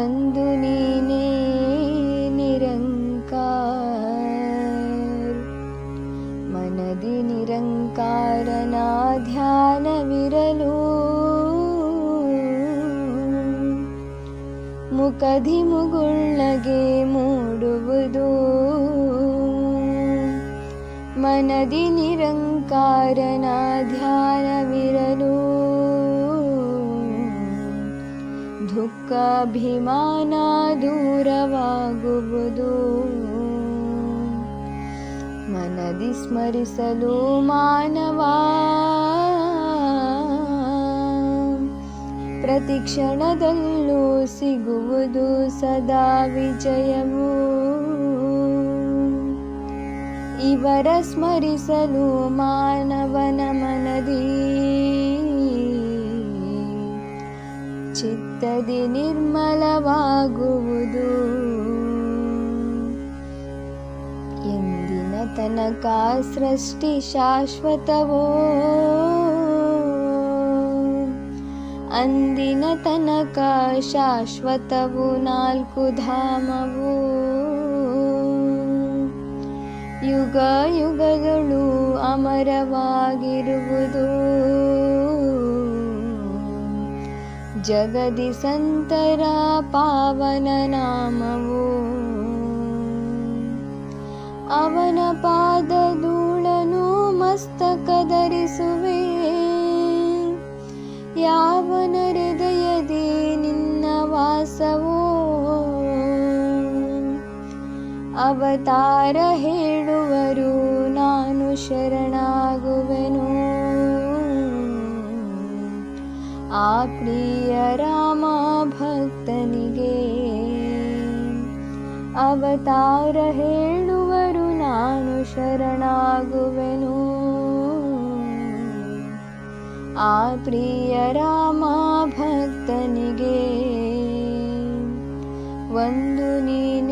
ಒಂದು ನೀನೇ ನಿರಂಕಾರ ಮನದಿ ನಿರಂಕಾರನ ಧ್ಯಾನವಿರಲು ಮುಖಧಿ ಮುಗುಳ್ಳಗೆ ಮೂಡುವುದು ಮನದಿ ನಿರಂಕಾರನ ಧ್ಯಾನವಿರಲು भुक्क भिमाना दूरवा गुवदू मनदिस्मरिसलो मानवा प्रतिक्षन दल्लो सिगुवदू सदाविचयवू इवरस्मरिसलो मानवना ಚಿತ್ತದಿ ನಿರ್ಮಲವಾಗುವುದು ಎಂದಿನ ತನಕ ಸೃಷ್ಟಿ ಶಾಶ್ವತವೋ ಅಂದಿನ ತನಕ ಶಾಶ್ವತವು ನಾಲ್ಕು ಧಾಮವು ಯುಗ ಯುಗಗಳು ಅಮರವಾಗಿರುವುದು जगदि सन्तरा पावननामवो अवनपादूणनो मस्तकदरिसुवे यावन हृदय दे निन्न वासवो अवतार हेडुवरु नानु शरणागुव आप्रिय प्रिय राम भक्तनिगे अवतार हेळुवरु नानु शरणागुवेनु आ राम भक्तनिगे वन्दुनीनी